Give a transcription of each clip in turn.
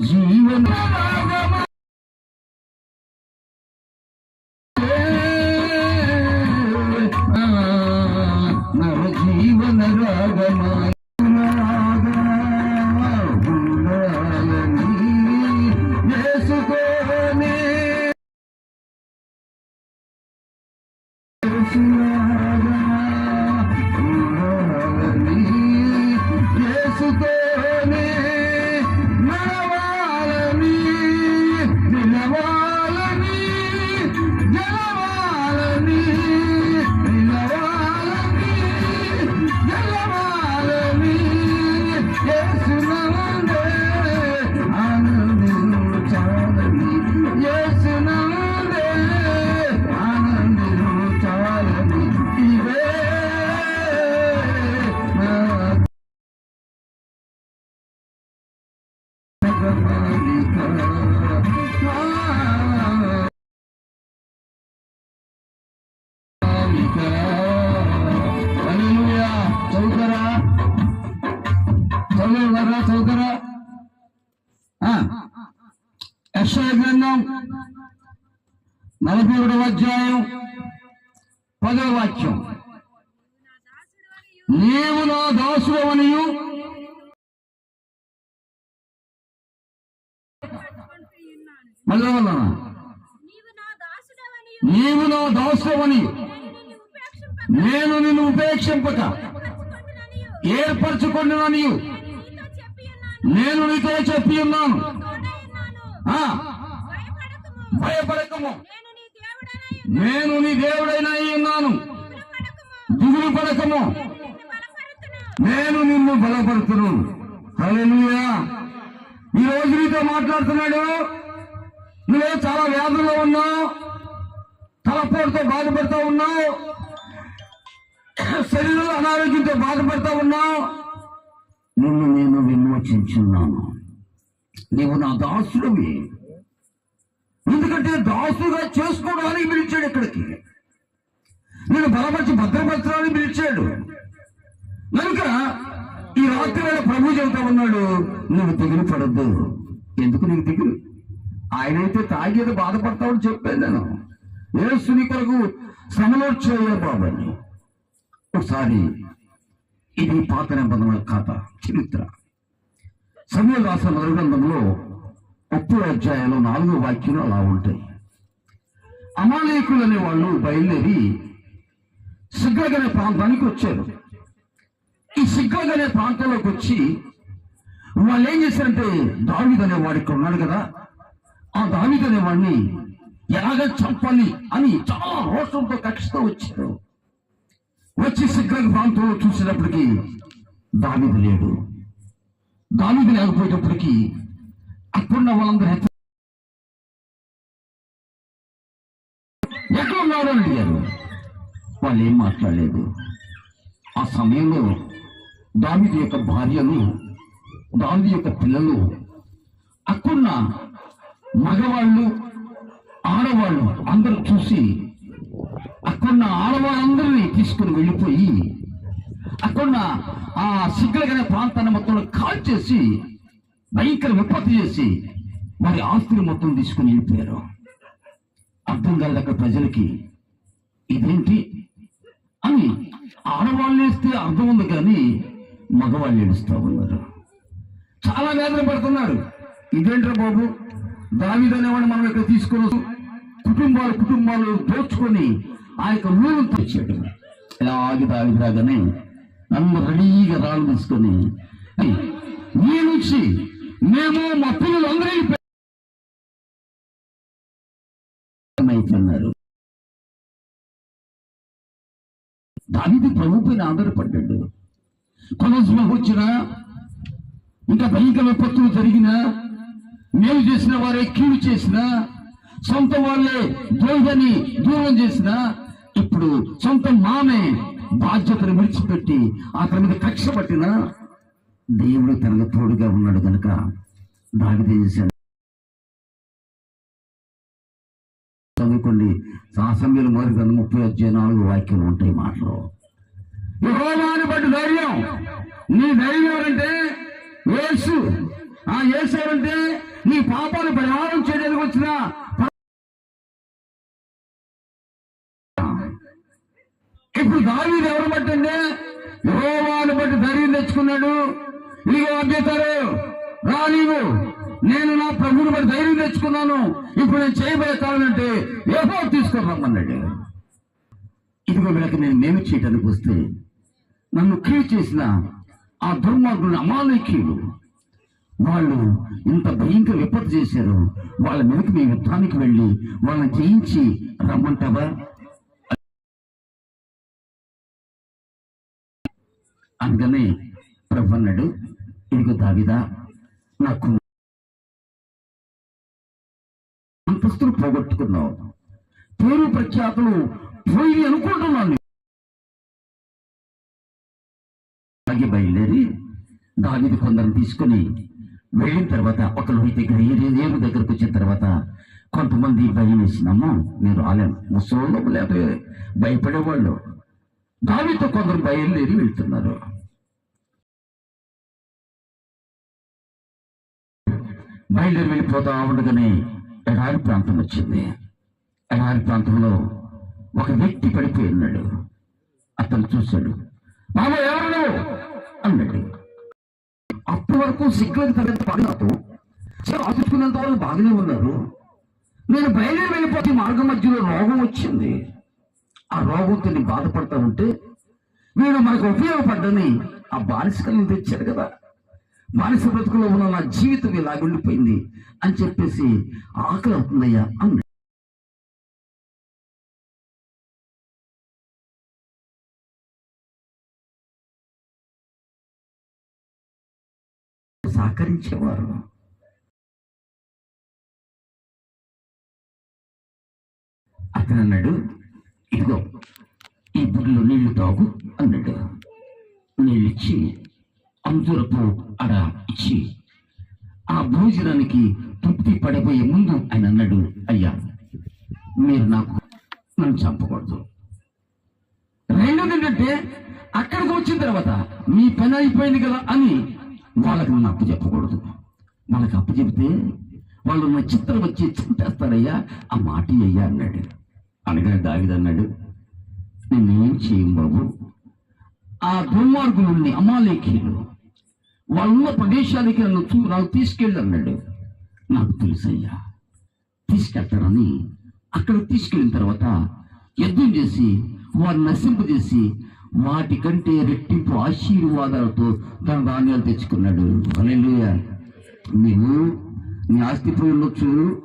ಜೀವನ గ్రంథం నలభై ఒకటవ అధ్యాయం పదవ వాక్యం నీవు నా దాసుడు మళ్ళా నీవు నా దాసుడవని నీవు నేను నిన్ను ఉపేక్షింప నేను నిన్ను ఉపేక్షింపక చెప్పి ఉన్నాను నేను నీతో చెప్పి ఉన్నాను. భయపడకుము. నేను నీ దేవుడనై ఉన్నాను. దిగులు పడకము. నేను నిన్ను బలపడుతును హల్లెలూయా. ఈ రోజు నీతో మాట్లాడుతున్నాడు నువ్వు చాలా వ్యాధుల్లో ఉన్నావు. తలపోటుతో బాధపడుతూ ఉన్నావు. శరీరంలో అనారోగ్యంతో బాధపడుతూ ఉన్నావు. నిన్ను నేను విమోచించున్నాను. నీవు నా దాసుడివి. ఎందుకంటే దాసుగా చేసుకోవడానికి పిలిచాడు ఇక్కడికి. నేను బలపరిచి భద్రపరచడానికి పిలిచాడు. కనుక ఈ రాత్రి వేళ ప్రభు చెబుతా ఉన్నాడు నువ్వు దిగులు పడద్దు ఎందుకు నీకు దిగులు ఆయనైతే తాగేది బాధపడతామని చెప్పాను నేను. ఏసుని కొరకు శ్రమలోడ్చయ్యా బాబని. ఒకసారి ఇది పాత నిబంధన కథ చరిత్ర. సమయ రాసిన మొదటి ముప్పై అధ్యాయంలో నాలుగో వాక్యాలు అలా ఉంటాయి. అమాలేకులు అనే వాళ్ళు బయలుదేరి సిగ్గగనే ప్రాంతానికి వచ్చారు. ఈ సిగ్గగ్ ప్రాంతంలోకి వచ్చి వాళ్ళు ఏం చేశారంటే దావిద్ అనే ఇక్కడ ఉన్నాడు కదా ఆ దావిద్ వాడిని ఎలాగ చంపాలి అని చాలా రోషంతో కక్షతో వచ్చారు వచ్చి సిగ్గగ్ ప్రాంతంలో చూసినప్పటికీ దావిదు లేడు. దావిదు లేకపోయేటప్పటికి అక్కడున్న వాళ్ళందరూ ఎక్కడ ఉన్నాడు అడిగారు. వాళ్ళు ఏం మాట్లాడలేదు. ఆ సమయంలో దావిది యొక్క భార్యను దావిది యొక్క పిల్లలు అక్కడున్న మగవాళ్ళు ఆడవాళ్ళు అందరూ చూసి అక్కడున్న ఆడవాళ్ళందరినీ తీసుకుని వెళ్ళిపోయి అక్కడున్న ఆ సిగ్గలగనే ప్రాంతాన్ని మొత్తం కాల్ చేసి భయంకర విపత్తు చేసి వారి ఆస్తులు మొత్తం తీసుకుని వెళ్ళిపోయారు. అర్థం కాలేదు అక్కడ ప్రజలకి. ఇదేంటి? అని ఆడవాళ్ళు వేస్తే అర్థం ఉంది కానీ మగవాళ్ళు ఏడుస్తూ ఉన్నారు. చాలా వేదన పడుతున్నారు. ఇదేంట్రా బాబు? దావిద అనేవాడు మనం ఇక్కడ తీసుకొని కుటుంబాలు కుటుంబాలు దోచుకొని ఆ యొక్క ఊరు తెచ్చాడు ఆగి దావిది రాగానే నన్ను రెడీగా రాళ్ళు తీసుకొని నీ నుంచి మేము మా పిల్లలు అందరూ అయిపోయినారు దావిది ప్రభు పైన ఆధారపడ్డాడు. కొనసీమ వచ్చినా ఇంకా భయంకర విపత్తులు జరిగినా మేలు చేసిన వారే కీడు చేసిన సొంత వాళ్ళే దోహని దూరం చేసినా ఇప్పుడు సొంత మామే బాధ్యతను విడిచిపెట్టి అతని మీద కక్ష పట్టిన దేవుడు తనకు తోడుగా ఉన్నాడు కనుక దావిది ఏం చేశాడు? చదువుకోండి. సాసంబ్యులు మొదటి గ్రంథం ముప్పై వచ్చే నాలుగు వాక్యాలు ఉంటాయి మాటలో. యెహోవాని బట్టి ధైర్యం. నీ ధైర్యం అంటే యేసు. ఆ ఏసారంటే నీ పాపాలు పరిహారం చేయడానికి వచ్చిన ఇప్పుడు దావీదు ఎవరు పట్టండి యెహోవాను బట్టి ధైర్యం తెచ్చుకున్నాడు. ఇదిగో అభ్యతారు రా నీవు. నేను నా ప్రభుని బట్టి ధైర్యం తెచ్చుకున్నాను. ఇప్పుడు నేను చేయబోతానంటే ఏహో తీసుకొని రమ్మన్నాడు. ఇదిగో వీళ్ళకి నేను నేను చేయడానికి వస్తే నన్ను క్రియ చేసిన ఆ దుర్మార్గుడు అమాలకీయులు. వాళ్ళు ఇంత భయంకర విపత్తు చేశారు. వాళ్ళ మీదకి మీ యుద్ధానికి వెళ్ళి వాళ్ళని జయించి రమ్మంటావా? అందుకనే ప్రభు అన్నాడు ఇదిగో దావిదా నాకు అంతస్తులు పోగొట్టుకున్నావు. పేరు ప్రఖ్యాతులు పోయి అనుకుంటున్నాను. బయలుదేరి దావిది కొందరు తీసుకొని వెళ్ళిన తర్వాత ఒక దగ్గర ఏరేదేవు దగ్గరకు వచ్చిన తర్వాత కొంతమంది భయం వేసినమ్మా నేను రాలేను ముసలోళ్ళు లేకపోతే భయపడేవాళ్ళు. దానితో కొందరు బయలుదేరి వెళ్తున్నారు. బయలుదేరి వెళ్ళిపోతా ఉండగానే ఎడారి ప్రాంతం వచ్చింది. ఎడారి ప్రాంతంలో ఒక వ్యక్తి పడిపోయి ఉన్నాడు. అతను చూశాడు. బాబా ఎవరు అన్నాడు. అప్పటి వరకు సిగ్గులకు తగ్గట్టు పడినట్టు. ఆశించుకున్నంత వరకు బాగానే ఉన్నారు. నేను బయలుదేరి వెళ్ళిపోతే మార్గం మధ్యలో రోగం వచ్చింది. ఆ రోగంతో నేను బాధపడతా ఉంటే వీడు మనకు ఉపయోగపడ్డని ఆ బానిసకల్ని తెచ్చాడు కదా. బానిస బ్రతుకులో ఉన్న నా జీవితం ఇలా ఉండిపోయింది అని చెప్పేసి ఆకలి అవుతుందయ్యా అన్నాడు. సహకరించేవారు. అతను అన్నాడు ఇదిగో ఈ బుర్రలో నీళ్ళు తాగు అన్నాడు. నీళ్ళిచ్చి అంజురపు అడ ఇచ్చి ఆ భోజనానికి తృప్తి పడిపోయే ముందు ఆయన అన్నాడు. అయ్యా మీరు నాకు నన్ను చంపకూడదు. రెండోది ఏంటంటే అక్కడికి వచ్చిన తర్వాత మీ పని అయిపోయింది కదా అని వాళ్ళకి నన్ను అప్పు చెప్పకూడదు. వాళ్ళకి అప్పు చెబితే వాళ్ళు నా చిత్రం వచ్చి చుట్టేస్తారయ్యా ఆ మాట అయ్యా అన్నాడు. అనగానే దావిదన్నాడు నేనేం చేయం బాబు? ఆ దుర్మార్గులని అమాలేఖీలు వాళ్ళున్న ప్రదేశానికి నన్ను చూ నాకు తీసుకెళ్ళి అన్నాడు. నాకు తెలుసయ్యా తీసుకెళ్తారని అక్కడ తీసుకెళ్ళిన తర్వాత యుద్ధం చేసి వారిని నశింపజేసి వాటికంటే రెట్టింపు ఆశీర్వాదాలతో తన ధాన్యాలు తెచ్చుకున్నాడు. అలెలుయ నీవు నీ ఆస్తి పోయి ఉండొచ్చు.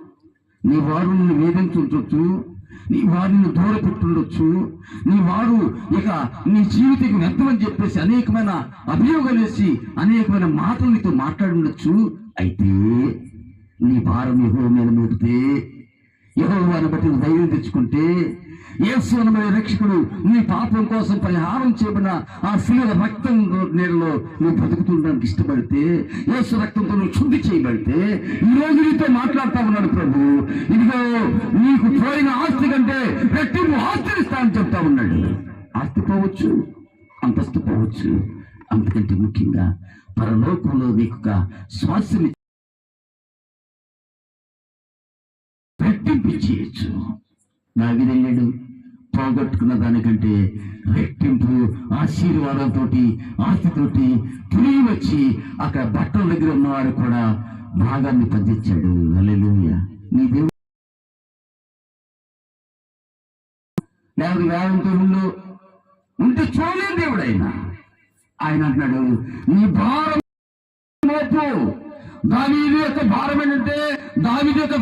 నీ వారు నిన్ను వేధించుండొచ్చు. నీ వారిని దూర పెట్టుండొచ్చు నీ వారు ఇక నీ జీవితం వ్యర్థమని చెప్పేసి అనేకమైన అభియోగాలు వేసి అనేకమైన మాటలు నీతో మాట్లాడి ఉండొచ్చు అయితే నీ భారం యహో మీద మోపితే యహోవాని బట్టి ధైర్యం తెచ్చుకుంటే యేసు అనబడే రక్షకుడు నీ పాపం కోసం పరిహారం చేయబడిన ఆ శిలువ రక్తం నీళ్ళలో నువ్వు బ్రతుకుతుండడానికి ఇష్టపడితే యేసు రక్తంతో నువ్వు శుద్ధి చేయబడితే ఈ రోజు నీతో మాట్లాడుతా ఉన్నాడు ప్రభు. ఇదిగో నీకు పోయిన ఆస్తి కంటే రెట్టింపు ఆస్తిని అని చెప్తా ఉన్నాడు. ఆస్తి పోవచ్చు అంతస్తు పోవచ్చు. అంతకంటే ముఖ్యంగా పరలోకంలో నీకు శ్వాసని రెట్టింపు చేయొచ్చు నాగిరెళ్ళాడు పోగొట్టుకున్న దానికంటే రెట్టింపు ఆశీర్వాదాలతోటి ఆస్తితోటి తిరిగి వచ్చి అక్కడ బట్టల దగ్గర ఉన్నవారు కూడా భాగాన్ని పండించాడు హల్లెలూయా. నీ దేవుడు లేకపోతే ఉండు ఉంటే చూడలేని దేవుడు ఆయన ఆయన అంటున్నాడు నీ భారం మోపు. దావీదు యొక్క భారం ఏంటంటే దాని యొక్క